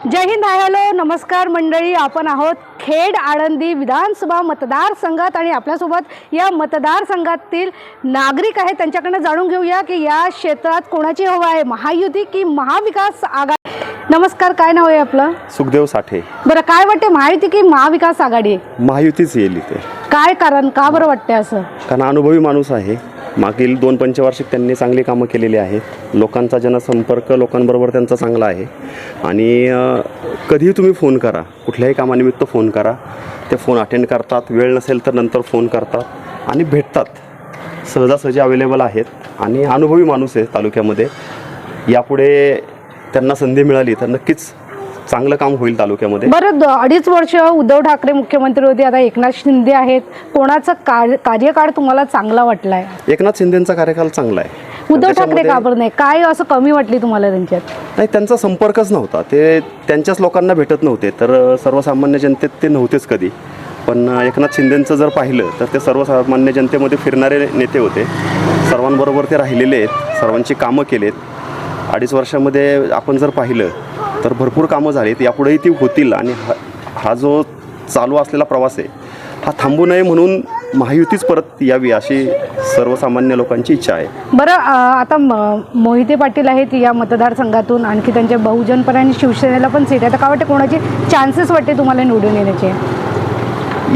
जय Hind hi hello नमस्कार मंडळी. आपण आहोत खेड आळंदी विधानसभा मतदारसंघात आणि आपल्यासोबत या मतदारसंघातील नागरिक आहेत. त्यांच्याकडनं जाणून घेऊया की या क्षेत्रात कोणाची हवा आहे? महायुती की महाविकास आघाडी? नमस्कार काय नाव आहे आपलं? सुखदेव साठे. बरं काय वाटते महायुती की महाविकास आघाडी? आहे महायुतीच येईल इथे. काय कारण का बरं वाटते असं? कारण अनुभवी माणूस आहे. मागील दोन पंचवार्षिक त्यांनी चांगली कामं केलेली आहेत. लोकांचा जनसंपर्क लोकांबरोबर त्यांचा चांगला आहे. आणि कधीही तुम्ही फोन करा. कुठल्याही कामानिमित्त फोन करा. ते फोन अटेंड करतात. वेळ नसेल तर नंतर फोन करतात. आणि भेटतात. सहजासहजी अवेलेबल आहेत. आणि अनुभवी माणूस आहे तालुक्यामध्ये. यापुढे त्यांना संधी मिळाली तर नक्कीच चांगलं काम होईल तालुक्यामध्ये? बरं अडीच वर्ष उद्धव ठाकरे मुख्यमंत्री होते आता एकनाथ शिंदे आहेत. कोणाचा कार्य कार्यकाळ तुम्हाला चांगला वाटलाय? एकनाथ शिंदेचा कार्यकाल चांगला आहे. उद्धव ठाकरे का बरं नाही? काय असं कमी वाटली तुम्हाला त्यांच्यात? नाही त्यांचा संपर्कच नव्हता. ते त्यांच्याच लोकांना भेटत नव्हते. तर सर्वसामान्य जनतेत ते नव्हतेच कधी. पण एकनाथ शिंदेंचं जर पाहिलं तर ते सर्वसामान्य जनतेमध्ये फिरणारे नेते होते. सर्वांबरोबर ते राहिलेले आहेत. सर्वांची कामं केलेत. अडीच वर्षामध्ये आपण जर पाहिलं तर भरपूर कामं झालीत. यापुढेही ती होतील आणि हा हा जो चालू असलेला प्रवास आहे हा थांबू नये म्हणून महायुतीच परत यावी अशी सर्वसामान्य लोकांची इच्छा आहे. बरं आता म- मोहिते पाटील आहेत या मतदारसंघातून आणखी त्यांच्या बहुजन पण आणि शिवसेनेला पण सीट आहे तर काय वाटते कोणाचे चान्सेस वाटते तुम्हाला निवडून येण्याचे?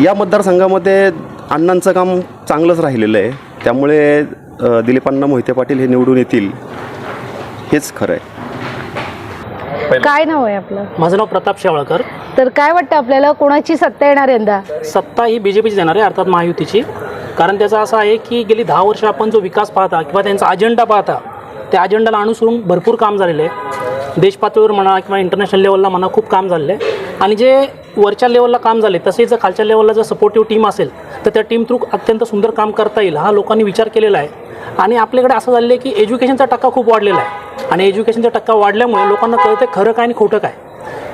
या मतदारसंघामध्ये अण्णांचं काम चांगलंच राहिलेलं आहे. त्यामुळे दिलीपांना मोहिते पाटील हे निवडून येतील. हेच खरं आहे. काय नाव आहे आपलं? माझं नाव प्रताप शेवाळकर. तर काय वाटतं आपल्याला? कोणाची सत्ता येणार यंदा? सत्ता ही बी जे पीची देणार आहे अर्थात महायुतीची. कारण त्याचं असं आहे की गेली दहा वर्ष आपण जो विकास पाहता किंवा त्यांचा अजेंडा पाहता त्या अजेंडाला अनुसरून भरपूर काम झालेलं आहे. देश पातळीवर म्हणा किंवा इंटरनॅशनल लेवलला म्हणा खूप काम झालेलं आहे. आणि जे वरच्या लेवलला काम झाले तसेच जर खालच्या लेवलला जर सपोर्टिव्ह टीम असेल तर त्या टीम थ्रू अत्यंत सुंदर काम करता येईल हा लोकांनी विचार केलेला आहे. आणि आपल्याकडे असं झालेलं आहे की एज्युकेशनचा टक्का खूप वाढलेला आहे. आणि एज्युकेशनचा टक्का वाढल्यामुळे लोकांना कळतं खरं काय आणि खोटं काय.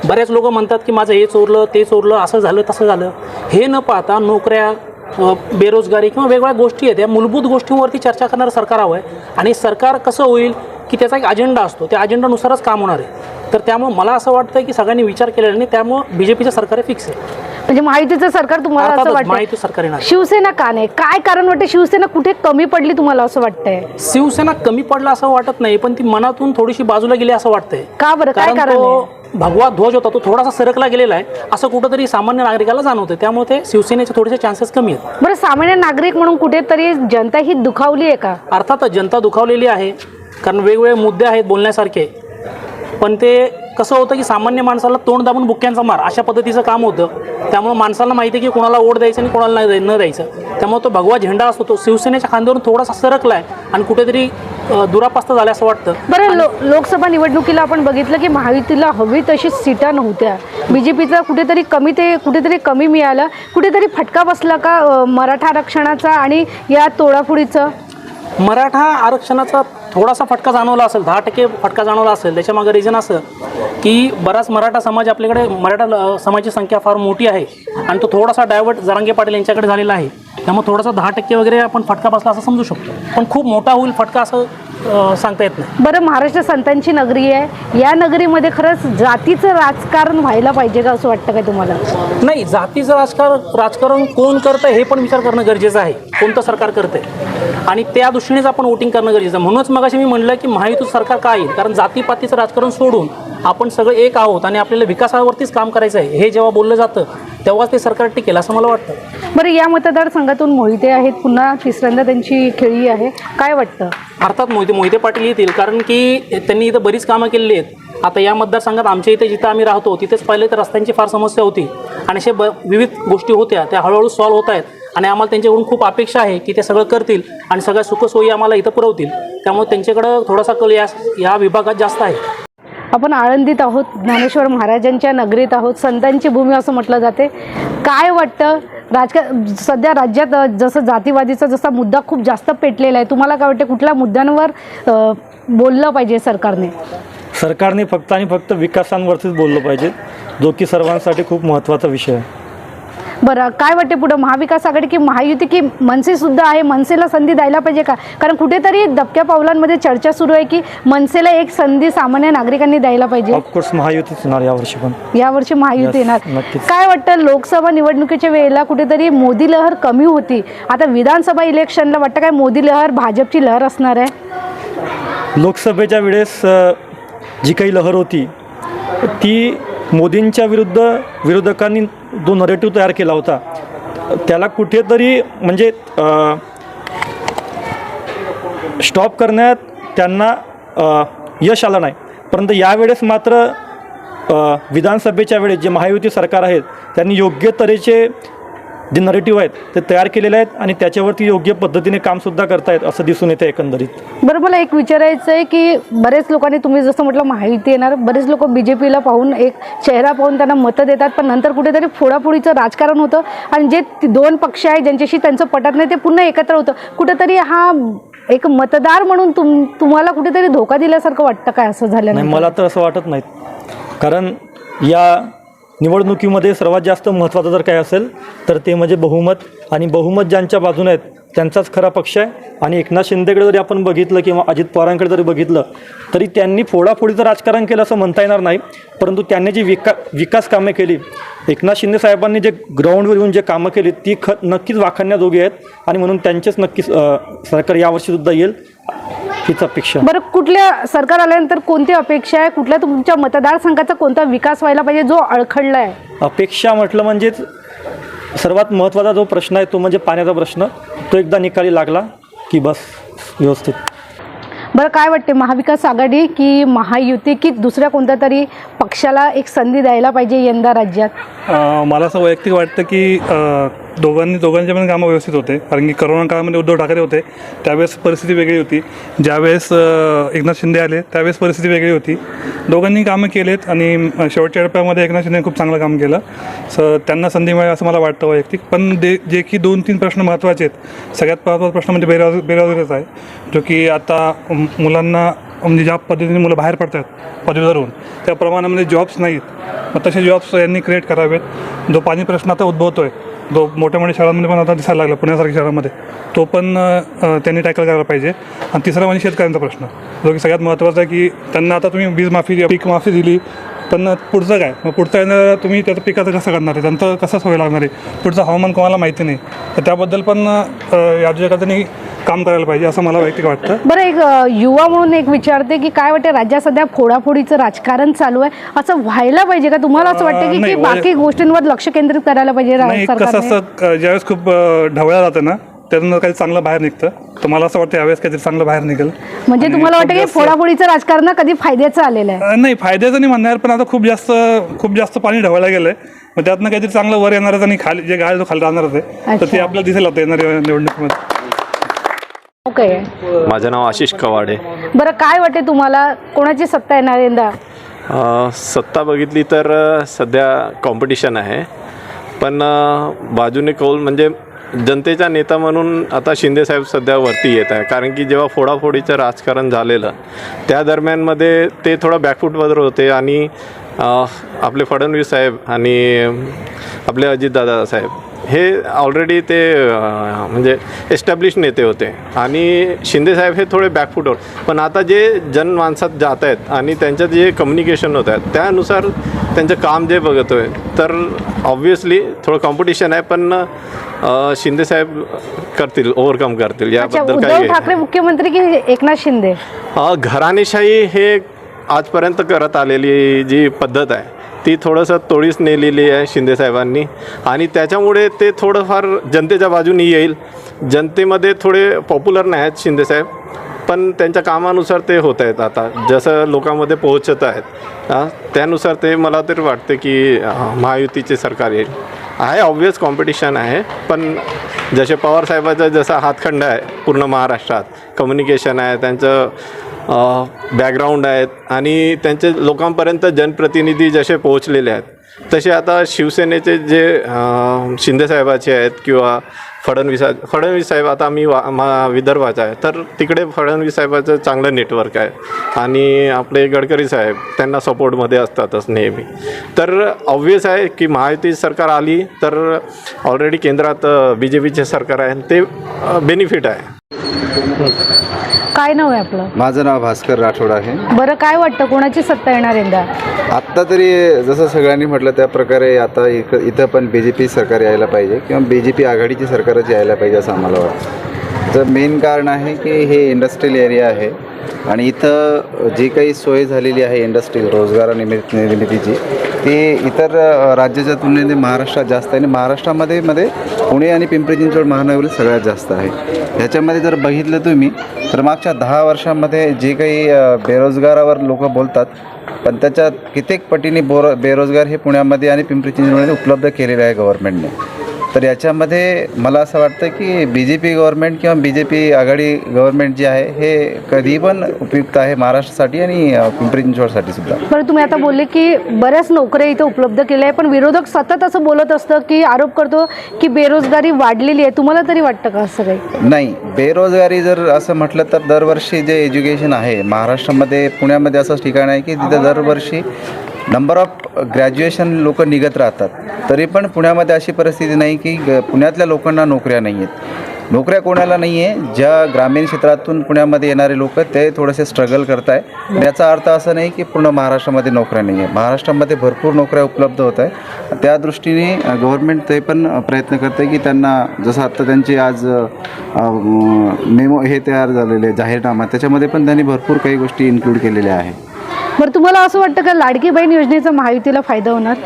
बऱ्याच लोक म्हणतात की माझं हे चोरलं ते चोरलं असं झालं तसं झालं. हे न पाहता नोकऱ्या बेरोजगारी किंवा वेगवेगळ्या गोष्टी आहेत या मूलभूत गोष्टींवरती चर्चा करणारं सरकार हवं आहे. आणि सरकार कसं होईल की त्याचा एक अजेंडा असतो. त्या अजेंडानुसारच काम होणार आहे. तर त्यामुळे मला असं वाटतं की सगळ्यांनी विचार केलेला नाही त्यामुळे बी जे पीचं सरकार हे फिक्स आहे. म्हणजे माहितीचं सरकार तुम्हाला असं अर्थातच वाटतं माहिती सरकार येणार. शिवसेना का नाही? काय कारण वाटते शिवसेना कुठे कमी पडली तुम्हाला असं वाटतंय? शिवसेना कमी पडला असं वाटत नाही पण ती मनातून थोडीशी बाजूला गेली असं वाटतंय. का बरं? काय कारण कारण तो आहे? भगवा ध्वज होता तो थोडासा सरकला गेलेला आहे. असं कुठंतरी सामान्य नागरिकाला जाणवतं त्यामुळे ते शिवसेनेचे थोडेसे चान्सेस कमी आहेत. बरं सामान्य नागरिक म्हणून कुठेतरी जनता ही दुखावली आहे का? अर्थातच जनता दुखावलेली आहे. कारण वेगवेगळे मुद्दे आहेत बोलण्यासारखे. पण ते कसं होतं की सामान्य माणसाला तोंड दाबून बुक्क्यांचा मार अशा पद्धतीचं काम होतं. त्यामुळे माणसाला माहिती आहे की कोणाला ओढ द्यायचं आणि कोणाला नाही न द्यायचं. त्यामुळे तो भगवा झेंडा असतो तो शिवसेनेच्या खांद्यावरून थोडासा सरकला आहे आणि कुठेतरी दुरापास्त झाला असं वाटतं. बरं लो लोकसभा निवडणुकीला आपण बघितलं की महायुतीला हवी तशी सीटा नव्हत्या. बी जे पीचा कुठेतरी कमी ते कुठेतरी कमी मिळालं. कुठेतरी फटका बसला का मराठा आरक्षणाचा आणि या तोडाफोडीचं? मराठा आरक्षणाचा थोडासा फटका जाणवला असेल दहा टक्के फटका जाणवला असेल त्याच्यामागे रिझन असं की बराच मराठा समाज आपल्याकडे मराठा समाजाची संख्या फार मोठी आहे आणि तो थोडासा डायवर्ट जरांगे पाटील यांच्याकडे झालेला आहे. त्यामुळे थोडासा दहा टक्के वगैरे आपण फटका बसला असं समजू शकतो. पण खूप मोठा होईल फटका असं सांगता येत नाही. बरं महाराष्ट्र संतांची नगरी आहे. या नगरीमध्ये खरंच जातीचं राजकारण व्हायला पाहिजे का असं वाटतं काय तुम्हाला? नाही जातीचं राजकारण राजकारण कोण करतं हे पण विचार करणं गरजेचं आहे. कोणतं सरकार करतंय? आणि त्या दृष्टीनेच आपण वोटिंग करणं गरजेचं आहे. म्हणूनच मगाशी मी म्हणलं की महायुतीत सरकार काय येईल? कारण जातीपातीचं राजकारण सोडून आपण सगळं एक आहोत आणि आपल्याला विकासावरतीच काम करायचं आहे. हे जेव्हा बोललं जातं तेव्हाच ते सरकार टिकेल असं मला वाटतं. बरं या मतदारसंघातून मोहिते आहेत पुन्हा तिसऱ्यांदा त्यांची खेळी आहे. काय वाटतं? अर्थात मोहिते मोहिते पाटील येतील कारण की त्यांनी इथं बरीच कामं केलेली आहेत. आता या मतदारसंघात आमच्या इथे जिथं आम्ही राहतो तिथेच पाहिले तर रस्त्यांची फार समस्या होती. आणि असे ब विविध गोष्टी होत्या त्या हळूहळू सॉल्व्ह होत आहेत. आणि आम्हाला त्यांच्याकडून खूप अपेक्षा आहे की ते सगळं करतील आणि सगळ्या सुखसोयी आम्हाला इथं पुरवतील. त्यामुळे त्यांच्याकडं थोडासा कल या या विभागात जास्त आहे. आपण आळंदीत आहोत ज्ञानेश्वर महाराजांच्या नगरीत आहोत संतांची भूमी असं म्हटलं जाते. काय वाटतं? राजकार सध्या राज्यात जसं जातीवादीचा जसा मुद्दा खूप जास्त पेटलेला आहे तुम्हाला काय वाटतं कुठल्या मुद्द्यांवर बोललं पाहिजे सरकारने? सरकारने फक्त आणि फक्त विकासांवरतीच बोललं पाहिजे जो की सर्वांसाठी खूप महत्त्वाचा विषय आहे. बरं काय वाटते पुढं? महाविकास आघाडी की महायुती की मनसे सुद्धा आहे? मनसेला संधी द्यायला पाहिजे का? कारण कुठेतरी दबक्या पावलांमध्ये चर्चा सुरू आहे की मनसेला एक संधी सामान्य नागरिकांनी द्यायला पाहिजे. ऑफकोर्स महायुतीच होणार यावर्षी पण. यावर्षी महायुती Yes, येणार. नक्कीच. काय वाटतं लोकसभा निवडणुकीच्या वेळेला कुठेतरी मोदी लहर कमी होती. आता विधानसभा इलेक्शनला वाटतं काय मोदी लहर भाजपची लहर असणार आहे? लोकसभेच्या वेळेस अ, जी काही लहर होती ती मोदींच्या विरुद्ध विरोधकांनी जो नरेटिव्ह तयार केला होता त्याला कुठेतरी म्हणजे स्टॉप करण्यात त्यांना यश आलं नाही. परंतु यावेळेस मात्र विधानसभेच्या वेळेस जे महायुती सरकार आहेत त्यांनी योग्य तऱ्हेचे जे नरेटिव्ह आहेत ते तयार केलेले आहेत आणि त्याच्यावरती योग्य पद्धतीने कामसुद्धा करतायत असं दिसून येतं एकंदरीत. बरं मला एक विचारायचं आहे की बरेच लोकांनी तुम्ही जसं म्हटलं माहिती येणार बरेच लोक बी जे पीला पाहून एक चेहरा पाहून त्यांना मतं देतात पण नंतर कुठेतरी फोडाफोडीचं राजकारण होतं आणि जे ती दोन पक्ष आहे ज्यांच्याशी त्यांचं पटत नाही ते पुन्हा एकत्र होतं. कुठेतरी हा एक मतदार म्हणून तुम तुम्हाला कुठेतरी धोका दिल्यासारखं वाटतं काय असं झालं नाही मला तर असं वाटत नाहीत. कारण या निवडणुकीमध्ये सर्वात जास्त महत्त्वाचं जर काय असेल तर ते म्हणजे बहुमत. आणि बहुमत ज्यांच्या बाजूने आहेत त्यांचाच खरा पक्ष आहे. आणि एकनाथ शिंदेकडे जरी आपण बघितलं किंवा अजित पवारांकडे जरी बघितलं तरी त्यांनी फोडाफोडीचं राजकारण केलं असं म्हणता येणार नाही. परंतु त्यांनी जी विका विकास कामे केली एकनाथ शिंदे साहेबांनी जे ग्राउंडवर येऊन जे कामं केली ती ख नक्कीच वाखाणण्याजोगी आहेत. आणि म्हणून त्यांचेच नक्कीच सरकार यावर्षीसुद्धा येईल. हीच अपेक्षा. बरं कुठल्या सरकार आल्यानंतर कोणती अपेक्षा आहे? कुठल्या तुमच्या मतदारसंघाचा कोणता विकास व्हायला पाहिजे जो अडखळला आहे अपेक्षा म्हटलं म्हणजेच सर्वात महत्त्वाचा जो प्रश्न आहे तो म्हणजे पाण्याचा प्रश्न. तो एकदा निकाली लागला की बस व्यवस्थित. बरं काय वाटते? महाविकास आघाडी की महायुती की दुसऱ्या कोणत्या तरी पक्षाला एक संधी द्यायला पाहिजे यंदा राज्यात? अ, मला असं वैयक्तिक वाटतं की अ, दोघांनी दोघांचे पण कामं व्यवस्थित होते. कारण की करोना काळामध्ये उद्धव ठाकरे होते त्यावेळेस परिस्थिती वेगळी होती. ज्यावेळेस एकनाथ शिंदे आले त्यावेळेस परिस्थिती वेगळी होती. दोघांनी कामं केलेत आणि शेवटच्या टप्प्यामध्ये एकनाथ शिंदे खूप चांगलं काम केलं. स त्यांना संधी मिळेल असं मला वाटतं वैयक्तिक. पण दे जे की दोन तीन प्रश्न महत्त्वाचे आहेत. सगळ्यात महत्त्वाचा प्रश्न म्हणजे बेरोज बेरोजगारीचा आहे. जो की आता मुलांना म्हणजे ज्या पद्धतीने मुलं बाहेर पडतात पदवीधर होऊन त्या प्रमाणामध्ये जॉब्स नाहीत. मग तसे जॉब्स यांनी क्रिएट करावेत. जो पाणी प्रश्न आता उद्भवतो आहे जो मोठ्या मोठ्या शहरांमध्ये पण आता दिसायला लागला पुण्यासारख्या शहरामध्ये तो पण त्यांनी टॅकल करायला पाहिजे. आणि तिसरा म्हणजे शेतकऱ्यांचा प्रश्न. जो की सगळ्यात महत्त्वाचा आहे की त्यांना आता तुम्ही वीज माफी पीक माफी दिली पण पुढचं काय? मग पुढचं येणार तुम्ही त्याचं पिकाचं कसं करणार आहे? त्यांचं कसं सोय लागणार आहे? पुढचं हवामान कोणाला माहिती नाही? तर त्याबद्दल पण या जगात त्यांनी काम करायला पाहिजे असं मला वैयक्तिक वाटतं. बरं एक युवा म्हणून एक विचारते की काय वाटते राज्यात सध्या फोडाफोडीचं राजकारण चालू आहे? असं व्हायला पाहिजे का? तुम्हाला असं वाटतं की बाकी गोष्टींवर लक्ष केंद्रित करायला पाहिजे नाही कसं क- ज्यावेळेस खूप ढवळ्या जातं ना त्यातून काही चांगलं बाहेर निघतं. तर मला असं वाटतं यावेळेस काहीतरी चांगलं बाहेर निघेल? म्हणजे आणि तुम्हाला खूप वाटतं की जास्त- फोडाफोडीचं राजकारण कधी फायद्याचं आलेलं आहे? अ, नाही फायद्याचं नाही म्हणणार पण आता खूप जास्त खूप जास्त पाणी ढवळलं गेलंय. मग त्यातनं काहीतरी चांगलं वर येणारच आणि खाली जे गाळ जो खाली राहणारच आहे. तर ते अच्छा. आपल्याला दिसेल आता येणाऱ्या निवडणुकीमध्ये. ओके माझं नाव आशिष कवाडे. बरं काय वाटते तुम्हाला? कोणाची सत्ता येणार यंदा? अ, सत्ता बघितली तर अ, सध्या कॉम्पिटिशन आहे. पण अ, बाजूने कौल म्हणजे जनतेचा नेता म्हणून आता शिंदेसाहेब सध्या वरती येत आहे. कारण की जेव्हा फोडाफोडीचं राजकारण झालेलं त्या दरम्यानमध्ये ते थोडं बॅकफूटवर होते आणि अ, आपले फडणवीस साहेब आणि आपले अजितदादा साहेब हे ऑलरेडी ते म्हणजे एस्टॅब्लिश नेते होते. आणि शिंदेसाहेब हे थोडे बॅकफुटवर पण आता जे जनमानसात जात आहेत आणि त्यांच्यात जे कम्युनिकेशन होत आहेत त्यानुसार त्यांचं काम जे बघतो आहे तर ऑब्व्हियसली थोडं कॉम्पिटिशन आहे पण शिंदेसाहेब करतील ओव्हरकम करतील. याबद्दल काही ठाकरे मुख्यमंत्री की एकनाथ शिंदे? घराणेशाही हे आजपर्यंत करत आलेली जी पद्धत आहे ती थोडंसं तोडीस नेलेली आहे शिंदेसाहेबांनी आणि त्याच्यामुळे ते थोडंफार जनतेच्या बाजूने येईल. जनतेमध्ये थोडे पॉप्युलर नाही आहेत शिंदेसाहेब पण त्यांच्या कामानुसार ते होत आहेत आता. जसं लोकांमध्ये पोहोचत आहेत. त्यानुसार ते मला तरी वाटते की महायुतीचे सरकार येईल. आहे ऑब्वियस कॉम्पिटिशन आहे. पण जसे पवारसाहेबाचा जसा हातखंड आहे पूर्ण महाराष्ट्रात. कम्युनिकेशन आहे त्यांचं बॅकग्राऊंड आहेत आणि त्यांचे लोकांपर्यंत जनप्रतिनिधी जसे पोहोचलेले आहेत तसे आता शिवसेनेचे जे शिंदेसाहेबाचे आहेत किंवा फडणवीसा फडणवीस साहेब आता मी वा मा विदर्भाचा आहे तर तिकडे फडणवीस साहेबाचं चांगलं नेटवर्क आहे आणि आपले गडकरी साहेब त्यांना सपोर्टमध्ये असतातच नेहमी. तर ऑब्वियस आहे की महायुती सरकार आली तर ऑलरेडी केंद्रात बी जे पीचे सरकार आहे ते बेनिफिट आहे. काय नाव आहे आपलं? माझं नाव भास्कर राठोड आहे. बरं काय वाटतं? कोणाची सत्ता येणार यंदा? आत्ता तरी जसं सगळ्यांनी म्हटलं त्या प्रकारे आता इक इथं पण बी जे पी सरकार यायला पाहिजे किंवा बी जे पी आघाडीची सरकारच यायला पाहिजे असं आम्हाला वाटतं. तर मेन कारण आहे की हे इंडस्ट्रियल एरिया आहे. आणि इथं जी काही सोय झालेली आहे इंडस्ट्रियल रोजगारानिमित्त निर्मितीची ती इतर राज्याच्या तुलनेने महाराष्ट्रात जास्त आहे. आणि महाराष्ट्रामध्ये मध्ये पुणे आणि पिंपरी चिंचवड महानगर सगळ्यात जास्त आहे. ह्याच्यामध्ये जर बघितलं तुम्ही तर मागच्या दहा वर्षामध्ये जे काही बेरोजगारावर लोक बोलतात पण त्याच्या कित्येक पटीने बोर बेरोजगार हे पुण्यामध्ये आणि पिंपरी चिंचवडमध्ये उपलब्ध केलेले आहे गव्हर्नमेंटने तर याच्यामध्ये मला असं वाटतं की बी जे पी गव्हर्नमेंट किंवा बी जे पी आघाडी गव्हर्नमेंट जे आहे हे कधी पण उपयुक्त आहे महाराष्ट्रासाठी आणि पिंपरी चिंचवडसाठी सुद्धा. बरं तुम्ही आता बोलले की बऱ्याच नोकऱ्या इथं उपलब्ध केल्या आहे पण विरोधक सतत असं बोलत असतं की आरोप करतो की बेरोजगारी वाढलेली आहे. तुम्हाला तरी वाटतं का असं काही? नाही बेरोजगारी जर असं म्हटलं तर दरवर्षी जे एज्युकेशन आहे महाराष्ट्रामध्ये पुण्यामध्ये असंच ठिकाण आहे की तिथं दरवर्षी नंबर ऑफ ग्रॅज्युएशन लोक निघत राहतात. तरी पण पुण्यामध्ये अशी परिस्थिती नाही की ग- पुण्यातल्या लोकांना नोकऱ्या नाही आहेत. नोकऱ्या कोणाला नाही आहे ज्या ग्रामीण क्षेत्रातून पुण्यामध्ये येणारे लोक ते थोडेसे स्ट्रगल करत आहे याचा अर्थ असा नाही की पूर्ण महाराष्ट्रामध्ये नोकऱ्या नाही आहे महाराष्ट्रामध्ये भरपूर नोकऱ्या उपलब्ध होत आहे त्या दृष्टीने गव्हर्नमेंट ते पण प्रयत्न करते की त्यांना जसं आत्ता त्यांची आज मेमो हे तयार झालेले जाहीरनामा त्याच्यामध्ये पण त्यांनी भरपूर काही गोष्टी इन्क्लूड केलेल्या आहेत. बरं तुम्हाला असं वाटतं का लाडकी बहीण योजनेचा महायुतीला फायदा होणार?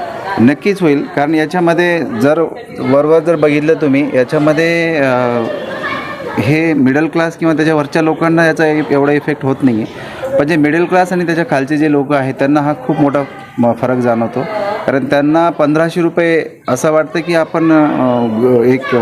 नक्कीच होईल कारण याच्यामध्ये जर वरवर जर बघितलं तुम्ही याच्यामध्ये हे मिडल क्लास किंवा त्याच्या वरच्या लोकांना याचा ए- एवढा इफेक्ट होत नाही आहे पण जे मिडल क्लास आणि त्याच्या खालचे जे लोक आहेत त्यांना हा खूप मोठा म- फरक जाणवतो. कारण त्यांना पंधराशे रुपये असं वाटतं की आपण ग- एक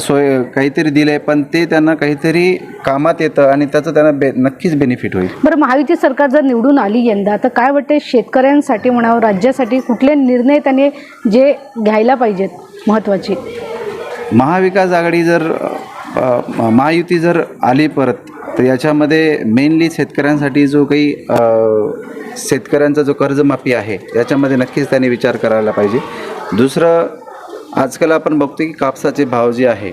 सोय काहीतरी दिलं आहे पण ते त्यांना काहीतरी कामात येतं आणि त्याचं त्यांना बे नक्कीच बेनिफिट होईल. बरं महायुती सरकार जर निवडून आली यंदा तर काय वाटते शेतकऱ्यांसाठी म्हणावं राज्यासाठी कुठले निर्णय त्यांनी जे घ्यायला पाहिजेत महत्त्वाचे महाविकास आघाडी जर महायुती जर आली परत तर याच्यामध्ये मेनली शेतकऱ्यांसाठी जो काही शेतकऱ्यांचा जो कर्जमाफी आहे याच्यामध्ये नक्कीच त्यांनी विचार करायला पाहिजे. दुसरं आजकाल आपण बघतो की कापसाचे भाव जे आहे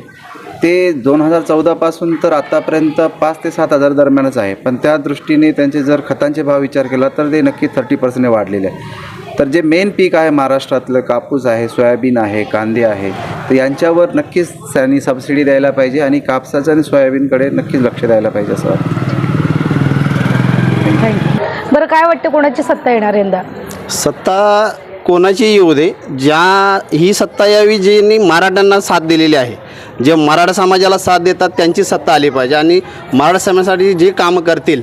ते दोन हजार चौदापासून तर आत्तापर्यंत पाच ते सात हजार दरम्यानच आहे. पण त्या दृष्टीने त्यांचे जर खतांचे भाव विचार केला तर ते नक्की थर्टी पर्सेंट वाढलेले आहे. तर जे मेन पीक आहे महाराष्ट्रातलं कापूस आहे सोयाबीन आहे कांदे आहे तर यांच्यावर नक्कीच त्यांनी सबसिडी द्यायला पाहिजे आणि कापसाचं आणि सोयाबीनकडे नक्कीच लक्ष द्यायला पाहिजे असं वाटतं. थँक्यू बरं काय वाटतं कोणाची सत्ता येणार यंदा? सत्ता कोणाची येऊ दे ज्या ही सत्ता यावी ज्यांनी मराठ्यांना साथ दिलेली आहे. जे मराठा समाजाला साथ देतात त्यांची सत्ता आली पाहिजे. आणि मराठा समाजासाठी जे कामं करतील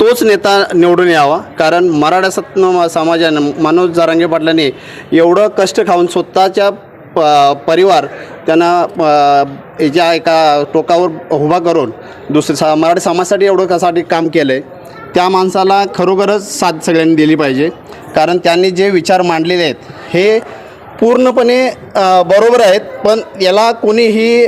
तोच नेता निवडून यावा. कारण मराठा सत् समाजानं मनोज जारंगे पाटलाने एवढं कष्ट खाऊन स्वतःच्या प परिवार त्यांना अ, याच्या एका टोकावर उभा करून दुसऱ्या सा मराठी समाजासाठी एवढं कसाठी काम केलं आहे त्या माणसाला खरोखरच साथ सगळ्यांनी दिली पाहिजे. कारण त्यांनी जे विचार मांडलेले आहेत हे पूर्णपणे बरोबर आहेत. पण याला कोणीही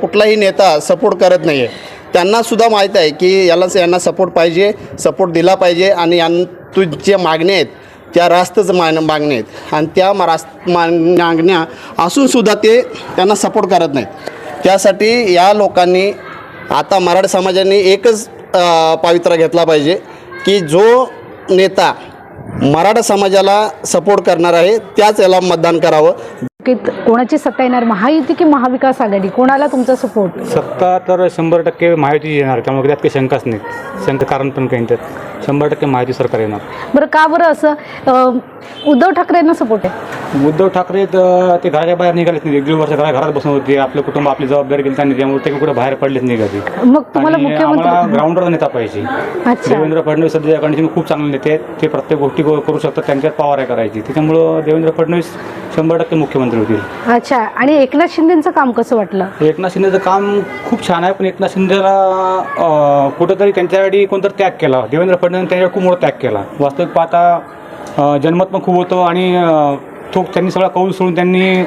कुठलाही नेता सपोर्ट करत नाही आहे त्यांनासुद्धा माहीत आहे की यालाच यांना सपोर्ट पाहिजे सपोर्ट दिला पाहिजे आणि यां जे मागण्या आहेत त्या रास्तच मान मागण्या आहेत. आणि त्या मा- रास्त मा- मागण्या असूनसुद्धा ते त्यांना सपोर्ट करत नाहीत. त्यासाठी या लोकांनी आता मराठा समाजाने एकच पावित्रा घेतला पाहिजे की जो नेता मराठा समाजाला सपोर्ट करणार आहे त्याच याला मतदान करावं. की कोणाची सत्ता येणार? महायुती की महाविकास आघाडी? कोणाला तुमचा सपोर्ट सत्ता तर शंभर टक्के माहिती येणार त्यामुळे त्यात काही शंकाच नाही. शंका कारण पण काही त्यात. शंभर टक्के माहिती सरकार येणार. बरं का बरं असं? अं, उद्धव ठाकरेंना सपोर्ट आहे. उद्धव ठाकरे तर ते घराच्या बाहेर निघालेच नाही. एक दीड वर्ष घरा घरात बसून होते. आपलं कुटुंब आपली जबाबदारी गेली त्यांनी त्यामुळे ते कुठे बाहेर पडलेच नाही कधी. मग तुम्हाला आणि आम्हाला मुख्यमंत्री ग्राउंडवर नेता पाहिजे. अच्छा. देवेंद्र फडणवीस सध्या कंडिशन खूप चांगले नेते आहेत. ते प्रत्येक गोष्टी करू करू शकतात त्यांच्यात पवार आहे करायची. त्याच्यामुळं देवेंद्र फडणवीस शंभर टक्के मुख्यमंत्री होतील. अच्छा. आणि एकनाथ शिंदेचं काम कसं वाटलं? एकनाथ शिंदेचं काम खूप छान आहे पण एकनाथ शिंदेला अं, कुठंतरी त्यांच्यासाठी कोणतरी त्याग केला. देवेंद्र फडणवीस त्यांच्यावर खूप मोठा त्याग केला. वास्तविक पाहता अं, जन्मत पण खूप होतं आणि अं, तो त्यांनी सगळा कौल सोडून त्यांनी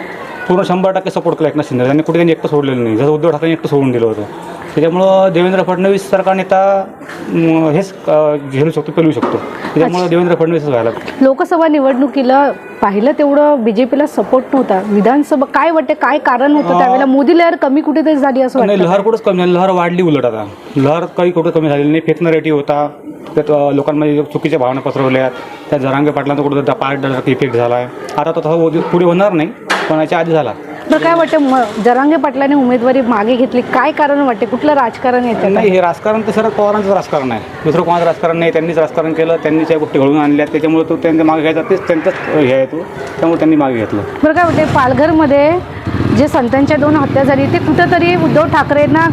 पूर्ण शंभर टक्के सपोर्ट केला एकनाथ शिंदे. त्यांनी कुठे त्यांनी एकटं सोडलेलं नाही. जसं उद्धव ठाकरे एकटं सोडून दिलं होतं. त्याच्यामुळं देवेंद्र फडणवीस सारखा नेता हेच झेलू शकतो पेलू शकतो. त्याच्यामुळं देवेंद्र फडणवीसच व्हायला लोकसभा निवडणुकीला पाहिलं तेवढं बी जे पीला सपोर्ट नव्हता. विधानसभा काय वाटते काय कारण होतं? त्यावेळेला मोदी लहर कमी कुठेतरी झाली असं नाही लहर कुठंच कमी झाली लहर वाढली उलट आता. लहर काही कुठं कमी झालेली नाही. फेक नरेटिव्ह होता. त्यात लोकांमध्ये चुकीच्या भावना पसरवल्यात त्या जरांगे पाटलांचा कुठं पाच डॉलर इफेक्ट झाला आहे आता तो तसा पुढे होणार नाही पण याच्या आधी झाला. तर काय वाटतं जरांगे पाटलाने उमेदवारी मागे घेतली काय कारण वाटते? कुठलं राजकारण येतं नाही हे राजकारण तर शरद पवारांचं राजकारण आहे. दुसरं कोणाचं राजकारण नाही त्यांनीच राजकारण केलं त्यांनीच या गोष्टी घडवून आणल्या त्याच्यामुळे तो त्यांच्या मागे घ्यायचा तेच त्यांचाच हे आहे तो त्यामुळे त्यांनी मागे घेतलं. बरं काय वाटते पालघरमध्ये जे संतांच्या दोन हत्या झाली ते कुठंतरी उद्धव ठाकरेंना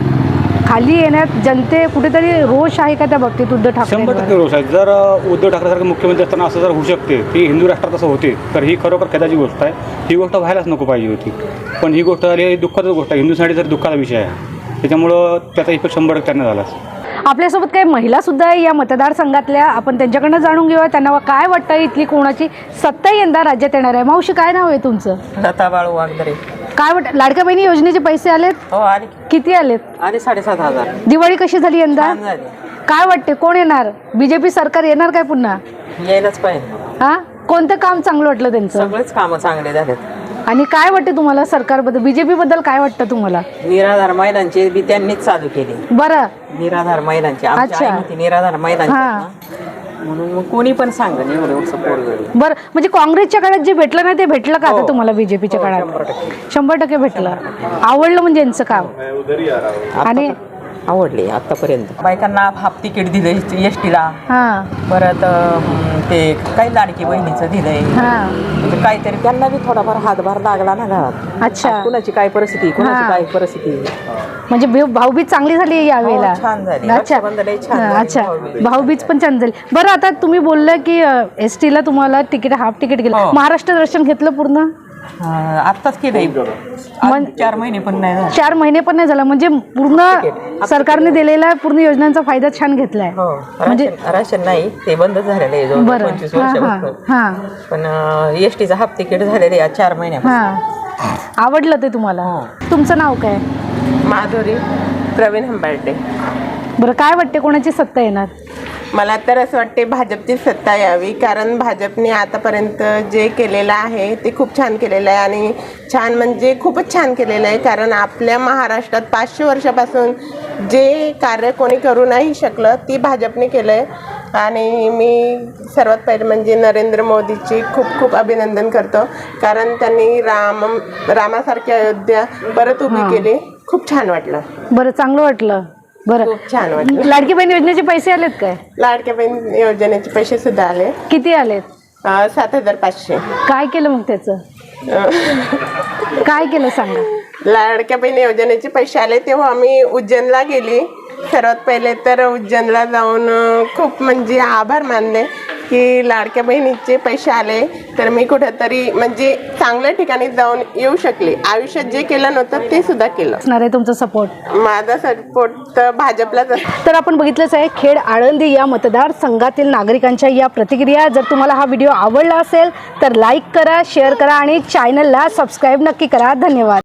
खाली येण्यात जनते कुठेतरी रोष आहे का त्या बाबतीत उद्धव शंभर ठाकरे टक्के रोष आहे. जर उद्धव ठाकरेसारखे मुख्यमंत्री असताना असं जर होऊ शकते की हिंदू राष्ट्रात असं होते तर ही खरोखर खेदाची गोष्ट आहे. ही गोष्ट व्हायलाच नको पाहिजे होती. पण ही गोष्ट झाली ही दुःखाची गोष्ट आहे. हिंदूसाठी तर दुःखाचा विषय आहे. त्याच्यामुळं त्याचा इफेक्ट शंभर टक्के त्यांना झालाच. आपल्यासोबत काही महिला सुद्धा आहे या मतदारसंघातल्या. आपण त्यांच्याकडनं जाणून घेऊया त्यांना काय वाटतं इथली कोणाची सत्ता यंदा राज्यात येणार आहे? मावशी काय नाव आहे तुमचं? लता बाळू वागदरे. काय वाटतं लाडक्या बहिणी योजनेचे पैसे आलेत? हो आले किती आलेत? आले साडेसात हजार. दिवाळी कशी झाली यंदा? छान झाले. काय वाटते कोण येणार? बीजेपी सरकार येणार काय पुन्हा? यायलाच पाहिजे. हा? कोणतं काम चांगलं वाटलं त्यांचं? सगळेच कामं चांगले झालेत. आणि काय वाटते तुम्हाला सरकारबद्दल? बीजेपी बद्दल काय वाटतं तुम्हाला? निराधार महिलांचे बी त्यांनीच चालू केले. बरं. निराधार महिलांचे अच्छा. आई होती निराधार महिलांचे हा. ना. म्हणून मग कोणी पण सांगा एवढं बरं म्हणजे काँग्रेसच्या काळात जे भेटलं नाही ते भेटलं का आता हो. तुम्हाला बीजेपीच्या हो, काळात शंभर टक्के. शंभर टक्के भेटलं आवडलं म्हणजे यांचं काम आणि आवडले आतापर्यंत. बायकांना हाफ तिकीट दिले एस टीला. हां. परत अं, ते काही लाडकी बहिणीचं दिलंय. हां. म्हणजे काहीतरी त्यांना बी थोडाफार हातभार लागला ना घरात. अच्छा. कुणाची काय परिस्थिती कुणाची हा. काय परिस्थिती? म्हणजे भाऊ- भाऊबीज चांगली झाली यावेळेला हो, छान झाली. अच्छा. रक्षाबंधनही छान झाली, अच्छा. भाऊबीज. भाऊबीज पण छान झाली. बरं आता तुम्ही बोललं की एस टीला तुम्हाला तिकीट हाफ तिकीट गेलं. हो. महाराष्ट्र दर्शन घेतलं पूर्ण? आत्ताच केलंय. आज चार महिने पण नाही झाले. चार महिने पण नाही झालं. म्हणजे पूर्ण सरकारने दिलेला पूर्ण योजनांचा फायदा छान घेतलाय. हो म्हणजे राशन राशन नाही ते बंद झालेलं आहे. बरं. पंचवीस हां हां वर्षापासून हां. पण एस टीचा हाफ तिकीट झालेले आहे चार महिन्यापासून. हां. आवडलं ते तुम्हाला? हो. तुमचं नाव काय? माधुरी प्रवीण हंबार्टे बरं काय वाटते कोणाची सत्ता येणार? मला तर असं वाटते भाजपची सत्ता यावी कारण भाजपने आतापर्यंत जे केलेलं आहे ते खूप छान केलेलं आहे आणि छान म्हणजे खूपच छान केलेलं आहे कारण आपल्या महाराष्ट्रात पाचशे वर्षापासून जे कार्य कोणी करू नाही शकलं ती भाजपने केलं आहे आणि मी सर्वात पहिले म्हणजे नरेंद्र मोदीची खूप खूप अभिनंदन करतो कारण त्यांनी राम रामासारखी अयोध्या परत उभी केली. खूप छान वाटलं. बरं चांगलं वाटलं. बरं. खूप छान वाटलं. लाडकी बहीण योजनेचे पैसे आलेत काय? लाडक्या बहीण योजनेचे पैसे सुद्धा आले. किती आलेत? अं, सात हजार पाचशे. काय केलं मग त्याचं? अं, काय केलं सांगा? लाडक्या बहीण योजनेचे पैसे आले तेव्हा आम्ही उज्जैनला गेली. सर्वात पहिले तर उज्जैनला जाऊन अं, खूप म्हणजे आभार मानले. की लाडक्या बहिणीचे पैसे आले तर मी कुठेतरी म्हणजे चांगल्या ठिकाणी जाऊन येऊ शकले. आयुष्यात जे केलं नव्हतं ते सुद्धा केलं. असणार आहे तुमचा सपोर्ट माझा सपोर्ट तर भाजपलाच असतो तर आपण बघितलंच आहे खेड आळंदी या मतदारसंघातील नागरिकांच्या या प्रतिक्रिया. जर तुम्हाला हा व्हिडिओ आवडला असेल तर लाईक करा शेअर करा आणि चॅनलला सबस्क्राईब नक्की करा. धन्यवाद.